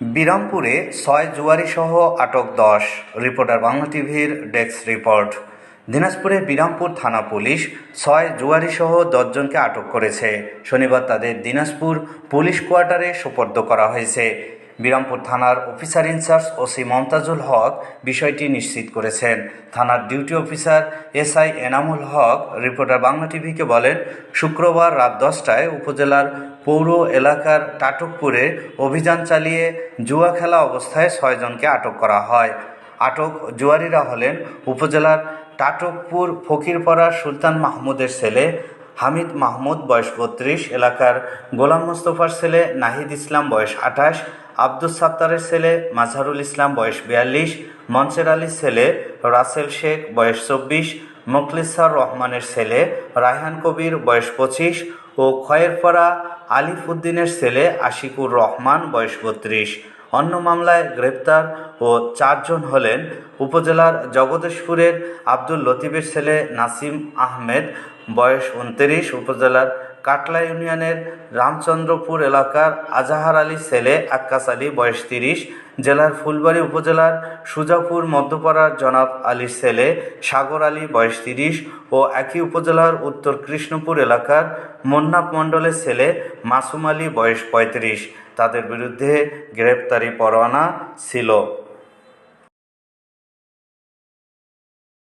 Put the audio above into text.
বিরামপুরে ছয় জুয়ারিসহ আটক দশ। রিপোর্টার বাংলা টিভির ডেস্ক রিপোর্ট। দিনাজপুরে বিরামপুর থানা পুলিশ ছয় জুয়ারিসহ দশজনকে আটক করেছে। শনিবার তাদের দিনাজপুর পুলিশ কোয়ার্টারে সোপর্দ করা হয়েছে। বিরামপুর থানার officer in charge OC Momtajul Haque বিষয়টি নিশ্চিত করেছেন। থানার duty officer SI Enamul Haque reporter Bangla টিভিকে বলেন, শুক্রবার রাত দশটায় উপজেলার পৌর এলাকার টাটকপুরে অভিযান চালিয়ে জুয়া খেলা অবস্থায় ছয়জনকে আটক করা হয়। আটক জুয়ারিরা হলেন উপজেলার টাটকপুর ফকিরপাড়া সুলতান মাহমুদের ছেলে হামিদ মাহমুদ, বয়স বত্রিশ, এলাকার গোলাম মোস্তফার ছেলে নাহিদ ইসলাম, বয়স আঠাশ, আব্দুস সাত্তারের ছেলে মাজহারুল ইসলাম, বয়স বিয়াল্লিশ, মনসের আলীর ছেলে রাসেল শেখ, বয়স চব্বিশ মোখলিসার রহমানের ছেলে, রায়হান কবির বয়স পঁচিশ, ও খয়েরপাড়া আলিফ উদ্দিনের ছেলে আশিকুর রহমান বয়স বত্রিশ। অন্য মামলায় গ্রেপ্তার ও চারজন হলেন উপজেলার জগদেশপুরের আব্দুল লতিফের ছেলে নাসিম আহমেদ, বয়স উনত্রিশ, উপজেলার কাটলা ইউনিয়নের রামচন্দ্রপুর এলাকার আজাহার আলী ছেলে আক্কাস আলী, বয়স তিরিশ, জেলার ফুলবাড়ী উপজেলার সুজাপুর মধ্যপাড়ার জনাব আলীর ছেলে সাগর আলী, বয়স তিরিশ, ও একই উপজেলার উত্তর কৃষ্ণপুর এলাকার মন্নাপ মণ্ডলের ছেলে মাসুম আলী, বয়স পঁয়ত্রিশ। তাদের বিরুদ্ধে গ্রেপ্তারি পরোয়ানা ছিল।